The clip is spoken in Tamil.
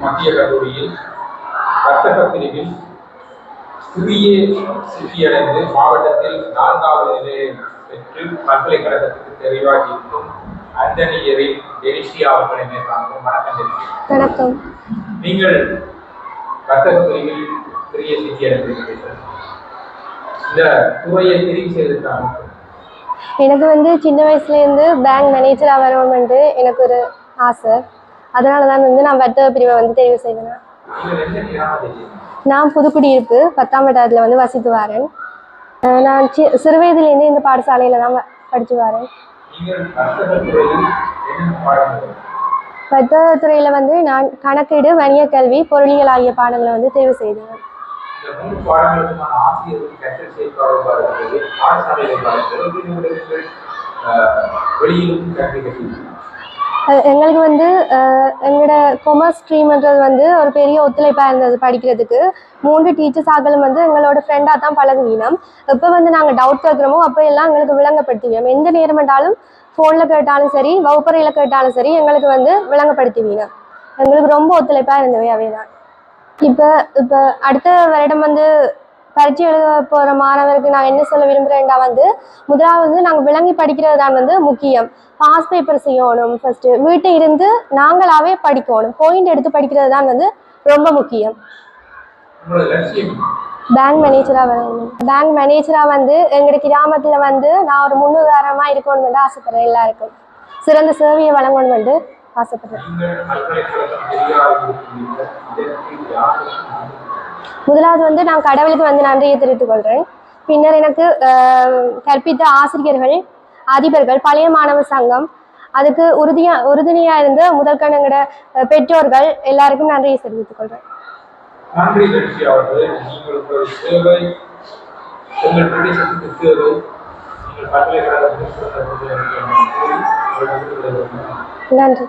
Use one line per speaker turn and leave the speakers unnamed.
மத்திய கல்லூரியில் வர்த்தக பிரிவில் சிறிய சித்தியடைந்து மாவட்டத்தில் நான்காவது நிலையை பெற்று பல்கலைக்கழகத்துக்கு தெரிவாகி இருக்கும் அந்தனியரின் டெனிஷியா அவர்களை மேற்காணும் வணக்கம்.
வணக்கம்.
நீங்கள் வர்த்தக பிரிவில் சிறிய சித்தியடைந்திருக்கிறீர்கள். இந்த துறையை தெரிவு செய்ததற்கான
எனக்கு வந்து சின்ன வயசுலேருந்து பேங்க் மேனேஜராக வரணும்னு எனக்கு ஒரு ஆசை. அதனால தான் வந்து நான் வர்த்தக பிரிவை வந்து தெரிவு செய்தேன். நான் புதுக்குடியிருப்பு பத்தாம் வட்டாரத்தில் வந்து வசித்து வரேன். நான் சி சிறு வயதுலேருந்து இந்த பாடசாலையில் தான் படித்து வரேன்.
வர்த்தக துறையில்
வந்து நான் கணக்கீடு வணிக கல்வி பொருளியல் ஆகிய பாடங்களை வந்து தேர்வு செய்தேன்.
வெளியிலும்
எங்களுக்கு வந்து எங்களோட கொமர்ஸ் ஸ்ட்ரீம்ன்றது வந்து ஒரு பெரிய ஒத்துழைப்பாக இருந்தது படிக்கிறதுக்கு. மூன்று டீச்சர்ஸ் ஆகலும் வந்து எங்களோட ஃப்ரெண்டாக தான் பழகுவீனம் எப்போ வந்து நாங்கள் டவுட் கேட்குறோமோ அப்போ எல்லாம் எங்களுக்கு விளங்கப்படுத்துவீனம் எந்த நேரம் என்றாலும் ஃபோனில் கேட்டாலும் சரி வகுப்பறையில் கேட்டாலும் சரி எங்களுக்கு வந்து விளங்கப்படுத்துவீனம் எங்களுக்கு ரொம்ப ஒத்துழைப்பாக இருந்தவை அவை தான் இப்போ இப்போ அடுத்த வருடம் வந்து பரீட்சை எழுத போகிற மாணவருக்கு நான் என்ன சொல்ல விரும்புகிறேன்டா வந்து முதலாவது வந்து நாங்கள் விளங்கி படிக்கிறது தான் வந்து முக்கியம். பாஸ் பேப்பர் செய்யணும் ஃபர்ஸ்ட் வீட்டை இருந்து நாங்களாவே படிக்கணும். பாயிண்ட் எடுத்து படிக்கிறது தான் வந்து ரொம்ப முக்கியம். பேங்க் மேனேஜராக வரணும். பேங்க் மேனேஜராக வந்து எங்களோட கிராமத்தில் வந்து நான் ஒரு முன்னுதாரணமாக இருக்கணும்னு ஆசைப்படுறேன் எல்லாருக்கும். சிறந்த சேவையை வழங்கணும் வந்து ஆசைப்படுறேன். முதலாவது வந்து நான் கடவுளுக்கு வந்து நன்றியை தெரிவித்துக் கொள்கிறேன் பின்னர் எனக்கு கற்பித்த ஆசிரியர்கள் அதிபர்கள் பழைய மாணவர் சங்கம் அதுக்கு உறுதியா உறுதுணையாக இருந்த முதற்கணங்கிற பெற்றோர்கள் எல்லாருக்கும் நன்றியை தெரிவித்துக் கொள்கிறேன் நன்றி.